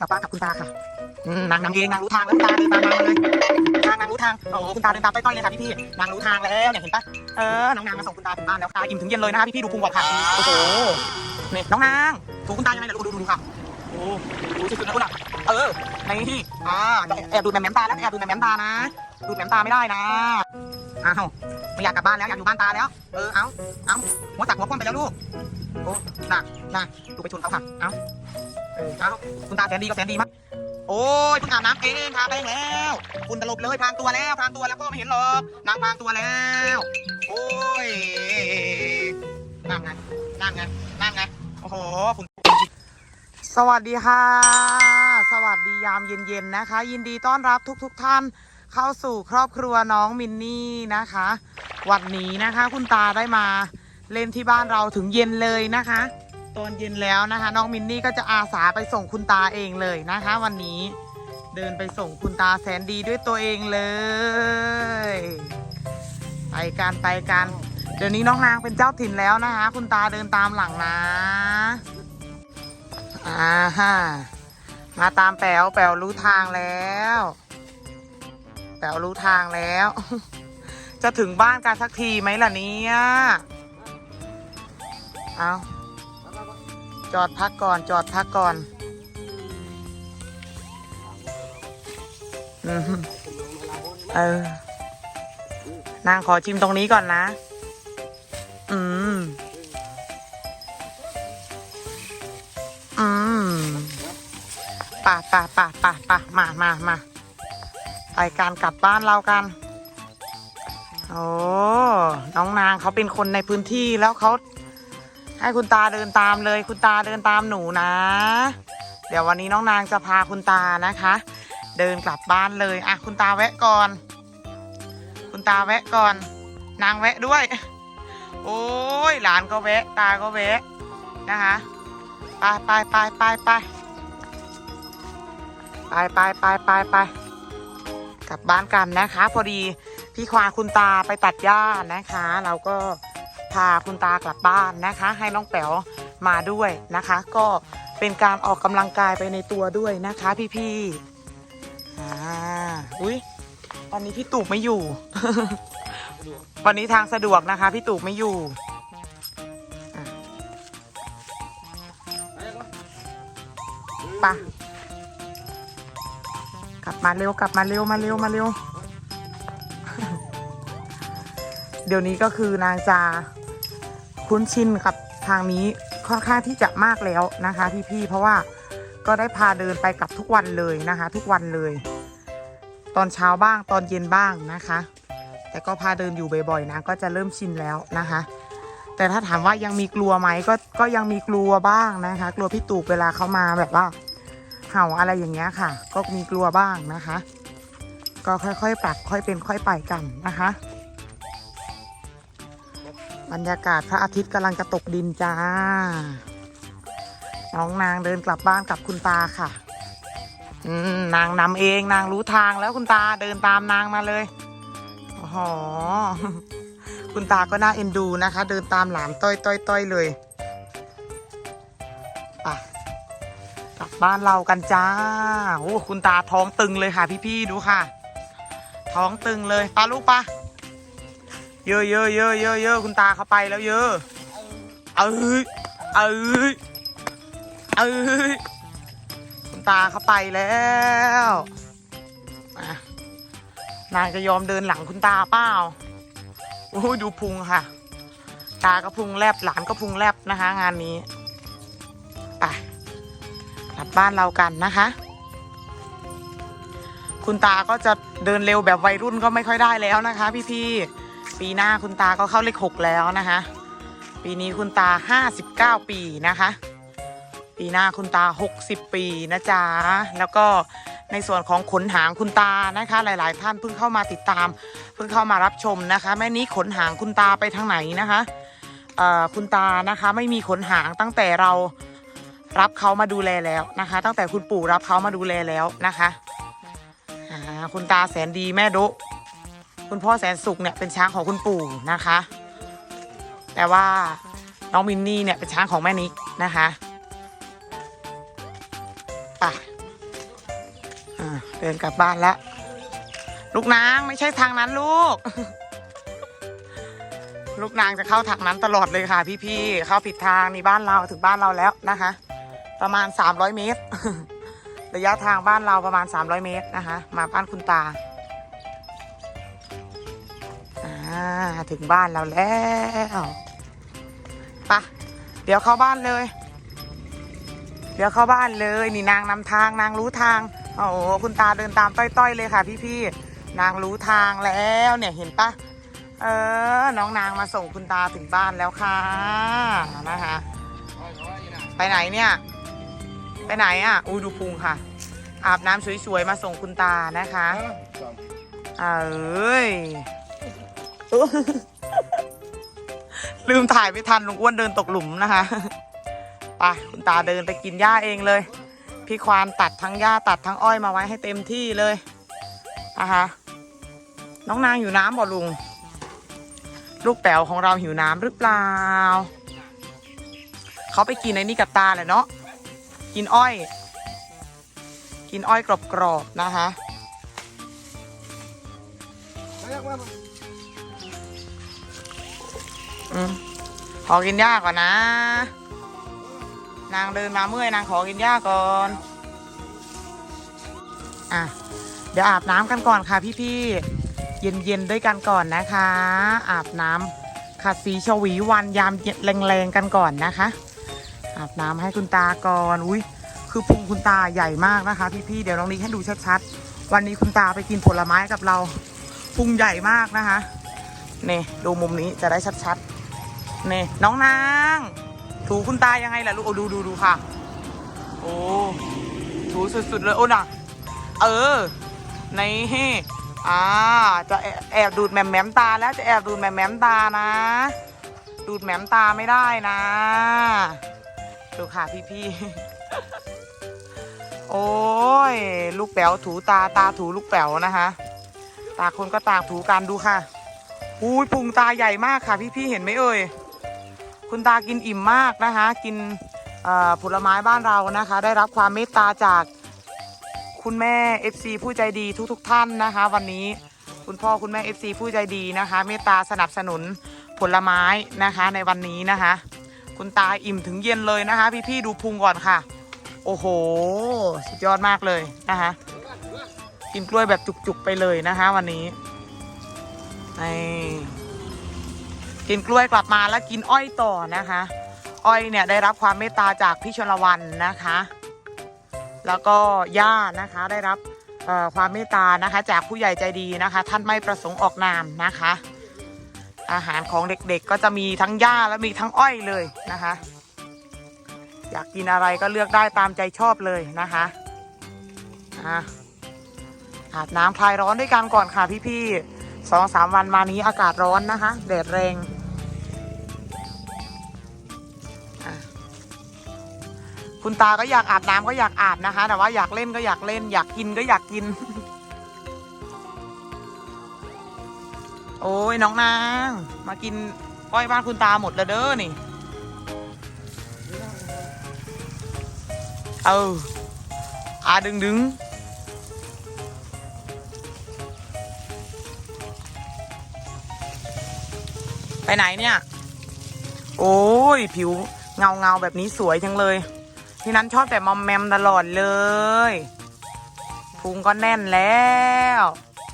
กับบ้ากับคุณตาค่ะนางนำเองนางรู้ทางแล้วตาเดินตามนางมาเลยทางนางรู้ทางโอ้โหคุณตาเดินตามต้อยๆเลยค่ะพี่ๆนางรู้ทางแล้วเนี่ยเห็นปะเออน้องนางมาส่งคุณตาถึงบ้านแล้วตาอิ่มถึงเย็นเลยนะคะพี่ๆดูพุงก่อนค่ะโอ้โหนี่น้องนางถูกคุณตายังไงล่ะดูดูดูดูค่ะโอ้ดูสุดๆนะคุณอะเออในที่อ่าแอบดูดแหมมตาแล้วแอบดูดแหมมตานะดูแหมมตาไม่ได้นะอ้าวไม่อยากกลับบ้านแล้วอยากอยู่บ้านตาแล้วเออเอาเอาหัวตักหัวคว่ำไปแล้วลูกโอ้น่ะน่ะดูไปชนเขาค่ะเอา เออเอาคุณตาแสนดีก็แสนดีมากโอ้ยเพิ่งอาบน้ำเองทาแป้งแล้วคุณตลบเลยพรางตัวแล้วพรางตัวแล้วก็ไม่เห็นหรอกนางพรางตัวแล้ว โอ้ยนั่งไงนั่งไงนั่งไงโอ้โหฝุ่นสวัสดีค่ะ สวัสดียามเย็นๆนะคะ ยินดีต้อนรับทุกๆทท่านเข้าสู่ครอบครัวน้องมินนี่นะคะ วันนี้นะคะ คุณตาได้มาเล่นที่บ้านเราถึงเย็นเลยนะคะ ตอนเย็นแล้วนะคะ น้องมินนี่ก็จะอาสาไปส่งคุณตาเองเลยนะคะ วันนี้เดินไปส่งคุณตาแสนดีด้วยตัวเองเลย ไปกันไปกันเดี๋ยวนี้น้องนางเป็นเจ้าถิ่นแล้วนะคะ คุณตาเดินตามหลังนะอ่าฮะมาตามแป๋วแป๋วรู้ทางแล้วแป๋วรู้ทางแล้ว จะถึงบ้านกันสักทีไหมล่ะเนี่ยเอา จอดพักก่อนจอดพักก่อนเออนางขอชิมตรงนี้ก่อนนะ อืม อืมป่ะป่ะป่ะป่ะป่ะมามามาไปการกลับบ้านเรากัน โอ้ น้องนางเขาเป็นคนในพื้นที่แล้วเขา ให้คุณตาเดินตามเลย คุณตาเดินตามหนูนะ เดี๋ยววันนี้น้องนางจะพาคุณตานะคะ เดินกลับบ้านเลยอะคุณตาแวะก่อน คุณตาแวะก่อน นางแวะด้วย โอ้ยหลานก็แวะ ตาก็แวะนะคะไปไปไปไปไปไปไปไปไปไปกลับบ้านกันนะคะ พอดีพี่ควาคุณตาไปตัดหญ้านะคะ เราก็าคุณตากลับบ้านนะคะ ให้น้องแป๋วมาด้วยนะคะ ก็เป็นการออกกำลังกายไปในตัวด้วยนะคะพี่ๆอ่าอุ้ยวันนี้พี่ตูบไม่อยู่ วันนี้ทางสะดวกนะคะ พี่ตูบไม่อยู่ไปะกลับมาเร็วกลับมาเร็วมาเร็วมาเร็ว เดี๋ยวนี้ก็คือนางจา คุ้นชินกับทางนี้ค่อนข้างที่จะมากแล้วนะคะ พี่ๆเพราะว่าก็ได้พาเดินไปกับทุกวันเลยนะคะ ทุกวันเลย ตอนเช้าบ้างตอนเย็นบ้างนะคะ แต่ก็พาเดินอยู่บ่อยๆนะก็จะเริ่มชินแล้วนะคะ แต่ถ้าถามว่ายังมีกลัวไหมก็ก็ยังมีกลัวบ้างนะคะ กลัวพี่ตูบเวลาเขามาแบบว่าเห่าอะไรอย่างเงี้ยค่ะ ก็มีกลัวบ้างนะคะ ก็ค่อยๆปรับค่อยเป็นค่อยไปกันนะคะ บรรยากาศพระอาทิตย์กำลังจะตกดินจ้า น้องนางเดินกลับบ้านกับคุณตาค่ะอืนางนำเองนางรู้ทางแล้วคุณตาเดินตามนางมาเลยโอ้โหคุณตาก็น่าเอ็นดูนะคะ เดินตามหลานต้อยต้อยต้อยเลยไปกลับบ้านเรากันจ้าโอ้คุณตาท้องตึงเลยค่ะพี่ๆดูค่ะ ท้องตึงเลยปาลูกปะ เยอะเยอะเยอะเยอะเยอะคุณตาเขาไปแล้วเยอะเอ้ยเอ้ยเอ้ยคุณตาเขาไปแล้วมานางจะยอมเดินหลังคุณตาเปล่าโอ้ดูพุงค่ะ ตาก็พุงแลบหลานก็พุงแลบนะคะ งานนี้ไปกลับบ้านเรากันนะคะ คุณตาก็จะเดินเร็วแบบวัยรุ่นก็ไม่ค่อยได้แล้วนะคะ พี่ๆ ปีหน้าคุณตาก็เข้าเลขหกแล้วนะคะ ปีนี้คุณตาห้าสิบเก้าปีนะคะ ปีหน้าคุณตาหกสิบปีนะจ๊ะแล้วก็ในส่วนของขนหางคุณตานะคะ หลาย ๆ ท่านเพิ่งเข้ามาติดตาม เพิ่งเข้ามารับชมนะคะ แม่นี้ขนหางคุณตาไปทางไหนนะคะคุณตานะคะไม่มีขนหางตั้งแต่เรารับเขามาดูแลแล้วนะคะ ตั้งแต่คุณปู่รับเขามาดูแลแล้วนะคะคุณตาแสนดีแม่ดุ คุณพ่อแสนสุขเนี่ยเป็นช้างของคุณปู่นะคะ แต่ว่าน้องมินนี่เนี่ยเป็นช้างของแม่นิกนะคะปอ่าเดินกลับบ้านแล้วลูกนางไม่ใช่ทางนั้นลูก ลูกนางจะเข้าทางนั้นตลอดเลยค่ะ พี่ๆเข้าผิดทางนี่บ้านเราถึงบ้านเราแล้วนะคะ ประมาณ300เมตร ระยะทางบ้านเราประมาณ300เมตรนะคะ มาบ้านคุณตา ถึงบ้านเราแล้วไปะเดี๋ยวเข้าบ้านเลย เดี๋ยวเข้าบ้านเลย นี่นางนำทางนางรู้ทาง โอ้โหคุณตาเดินตามต้อยๆเลยค่ะ พี่ๆนางรู้ทางแล้วเนี่ยเห็นปะเออ น้องนางมาส่งคุณตาถึงบ้านแล้วค่ะนะคะไปไหนเนี่ย ไปไหนอะ อูดูพุงค่ะ อาบน้ำสวยๆ มาส่งคุณตานะคะ เอ้ย ลืมถ่ายไม่ทันลุงอ้วนเดินตกหลุมนะคะไปคุณตาเดินไปกินหญ้าเองเลย พี่ควานตัดทั้งหญ้าตัดทั้งอ้อยมาไว้ให้เต็มที่เลยนะคะน้องนางอยู่น้ำบ่ลุง ลูกแป๋วของเราหิวน้ำหรือเปล่า เขาไปกินในนี่กับตาแหละเนาะกินอ้อย กินอ้อยกรอบๆนะคะ ขอกินหญ้าก่อนนะ นางเดินมาเมื่อยนางขอกินหญ้าก่อนอะเดี๋ยวอาบน้ำกันก่อนค่ะพี่ๆ เย็นๆด้วยกันก่อนนะคะ อาบน้ำขัดสีชวีวันยามเย็นแรงๆกันก่อนนะคะ อาบน้ำให้คุณตาก่อนอุ้ยคือพุงคุณตาใหญ่มากนะคะ พี่ๆเดี๋ยวลองนี้ให้ดูชัดๆวันนี้คุณตาไปกินผลไม้กับเราพุงใหญ่มากนะคะนี่ดูมุมนี้จะได้ชัดๆ นี่น้องนาง ถูคุณตายังไงล่ะลูกโอ้ดูดูดูค่ะ โอ้ถูสุดๆเลยโอ้น่ะ เออ ในอ่า จะแอบดูดแหมมแหมมตาแล้วจะแอบดูดแหมมแหมมตานะ ดูดแหมมตาไม่ได้นะ ดูค่ะพี่พี่โอ้ย ลูกแป๋วถูตาตาถูลูกแป๋วนะคะ ตาคนก็ตาถูกันดูค่ะอุ้ยพุงตาใหญ่มากค่ะ พี่พี่เห็นไหมเอ่ย คุณตากินอิ่มมากนะคะ กินผลไม้บ้านเรานะคะ ได้รับความเมตตาจากคุณแม่ FC ผู้ใจดีทุกๆทท่านนะคะ วันนี้คุณพ่อคุณแม่ FC ผู้ใจดีนะคะ เมตตาสนับสนุนผลไม้นะคะ ในวันนี้นะคะ คุณตาอิ่มถึงเย็นเลยนะคะ พี่ๆดูพุงก่อนค่ะ โอ้โห สุดยอดมากเลยนะคะ กินกล้วยแบบจุกๆไปเลยนะคะ วันนี้นี่ กินกล้วยกลับมาแล้วกินอ้อยต่อนะคะ อ้อยเนี่ยได้รับความเมตตาจากพี่ชลวันนะคะ แล้วก็ย่านะคะได้รับความเมตตานะคะจากผู้ใหญ่ใจดีนะคะ ท่านไม่ประสงค์ออกนามนะคะ อาหารของเด็กๆก็จะมีทั้งหญ้าและมีทั้งอ้อยเลยนะคะ อยากกินอะไรก็เลือกได้ตามใจชอบเลยนะคะอาบน้ำคลายร้อนด้วยกันก่อนค่ะพี่ๆสองสามวันมานี้อากาศร้อนนะคะแดดแรง คุณตาก็อยากอาบน้ำก็อยากอาบนะคะ แต่ว่าอยากเล่นก็อยากเล่น อยากกินก็อยากกิน โอ้ยน้องนาง มากินอ้อยบ้านคุณตาหมดแล้วเด้อนี่ เอออาดึงดึงไปไหนเนี่ย โอ้ย ผิวเงาเงาแบบนี้สวยจังเลย ที่นั้นชอบแต่มอมแมมตลอดเลยพุงก็แน่นแล้ว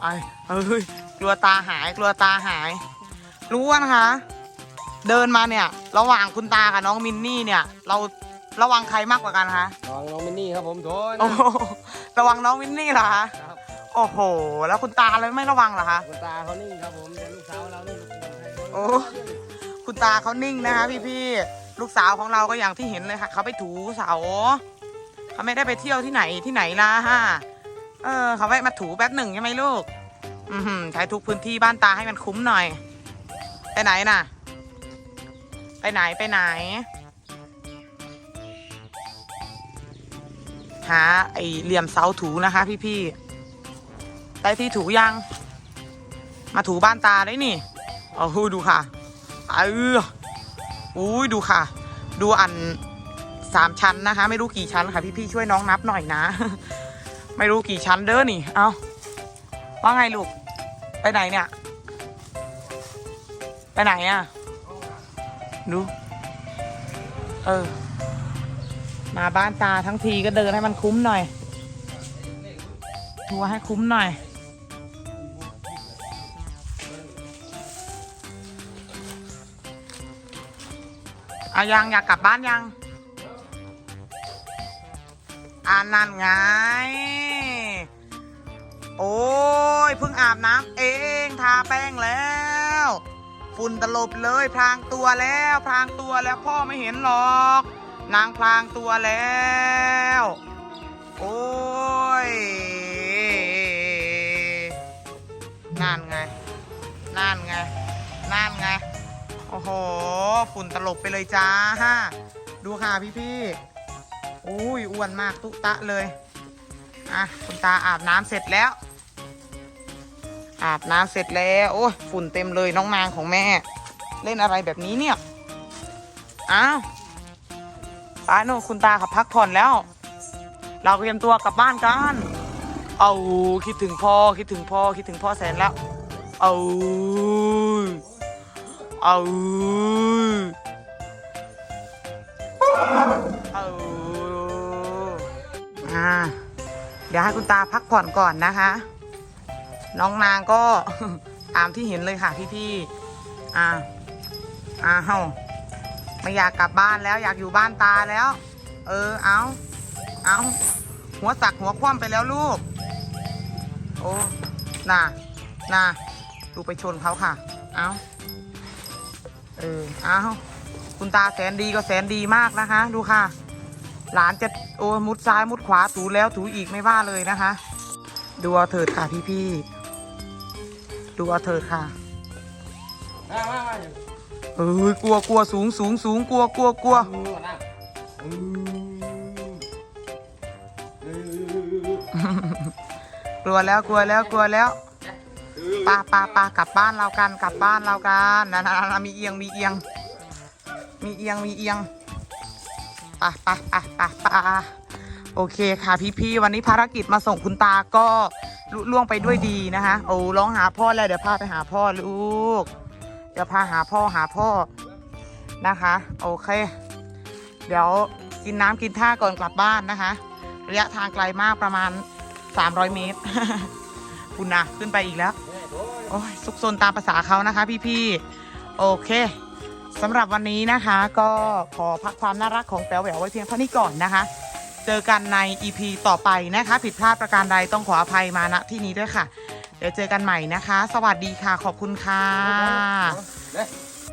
ไอ้เอ้ยกลัวตาหายกลัวตาหาย รู้ว่านะคะ เดินมาเนี่ย ระหว่างคุณตากับน้องมินนี่เนี่ย เราระวังใครมากกว่ากันคะระวังน้องมินนี่ครับผมโถนโอ้โหระวังน้องวินนี่เหรอคะครับโอ้โห แล้วคุณตาเลยไม่ระวังเหรอคะคุณตาเขานิ่งครับผมแต่ลูกสาวเรานี่โอ้คุณตาเขานิ่งนะคะพี่พี่ๆ ลูกสาวของเราก็อย่างที่เห็นเลยค่ะ เขาไปถูเสาเขาไม่ได้ไปเที่ยวที่ไหนที่ไหนล่ะฮะเออเขาไปมาถูแป๊บหนึ่งใช่ไหมลูก อือหือใช้ทุกพื้นที่บ้านตาให้มันคุ้มหน่อย ไปไหนน่ะ ไปไหนไปไหน หาไอเหลี่ยมเสาถูนะคะพี่พี่ๆได้ที่ถูยัง มาถูบ้านตาได้นี่โอ้โหดูค่ะเออ อุ้ยดูค่ะ ดูอันสามชั้นนะคะ ไม่รู้กี่ชั้นค่ะพี่พี่ๆช่วยน้องนับหน่อยนะ ไม่รู้กี่ชั้นเด้อนี่ เอาว่าไงลูก ไปไหนเนี่ย ไปไหนอะดู เออ มาบ้านตาทั้งทีก็เดินให้มันคุ้มหน่อยทัวร์ให้คุ้มหน่อย อายังอยากกลับบ้านยังอานั่นไง โอ้ยเพิ่งอาบน้ำเองทาแป้งแล้ว ฝุ่นตลบเลยพรางตัวแล้วพรางตัวแล้วพ่อไม่เห็นหรอก นางพรางตัวแล้ว โอ้ยนั่นไงนั่นไงนั่นไง โอ้โห ฝุ่นตลบไปเลยจ้า ดูค่ะพี่พี่อุ้ยอ้วนมากตุ๊ตะเลย อะ คุณตาอาบน้ำเสร็จแล้ว อาบน้ำเสร็จแล้ว โอ้ยฝุ่นเต็มเลยน้องนางของแม่ เล่นอะไรแบบนี้เนี่ย อ้าวป้าโนคุณตาขับพักผ่อนแล้ว เราเตรียมตัวกลับบ้านกัน เอาคิดถึงพ่อคิดถึงพ่อคิดถึงพ่อแสนแล้ว เอา เอาเอาอ่าเดี๋ยวให้คุณตาพักผ่อนก่อนนะคะ น้องนางก็ตามที่เห็นเลยค่ะพี่ๆอ่าอ้าวไม่อยากกลับบ้านแล้วอยากอยู่บ้านตาแล้ว เออเอาเอาหัวสักหัวคว่ำไปแล้วลูก โอ้น่ะน่ะดูไปชนเขาค่ะ เอา เออเอาคุณตาแสนดีก็แสนดีมากนะคะ ดูค่ะ หลานจะโอ้มุดซ้ายมุดขวาถูแล้วถูอีกไม่ว่าเลยนะคะ ดูเอาเถิดค่ะพี่พี่ๆดูเอาเถิดค่ะมามามาเอ้ยกลัวกลัวสูงสูงสูงกลัวกลัวกลัวดูก่อนนะอืมเออกลัวแล้วกลัวแล้วกลัวแล้ว ปาปาปากลับบ้านเรากันกลับบ้านเรากันนะนะนะมีเอียงมีเอียง มีเอียงมีเอียงปะปะปะปะปะโอเคค่ะพี่พี่ๆวันนี้ภารกิจมาส่งคุณตาก็ลุล่วงไปด้วยดีนะคะโอ้ร้องหาพ่อแล้วเดี๋ยวพาไปหาพ่อลูกเดี๋ยวพาหาพ่อหาพ่อนะคะ โอเค เดี๋ยวกินน้ำกินท่าก่อนกลับบ้านนะคะ ระยะทางไกลมากประมาณ 300 เมตร คุณนะขึ้นไปอีกแล้วแม่โถยโอ้ยซุกซนตามภาษาเขานะคะ พี่ๆ โอเคสำหรับวันนี้นะคะ ก็ขอพักความน่ารักของแป๋วแหววไว้เพียงเท่านี้ก่อนนะคะ เจอกันใน EP ต่อไปนะคะ ผิดพลาดประการใดต้องขออภัยมาณที่นี้ด้วยค่ะ เดี๋ยวเจอกันใหม่นะคะ สวัสดีค่ะขอบคุณค่ะเด้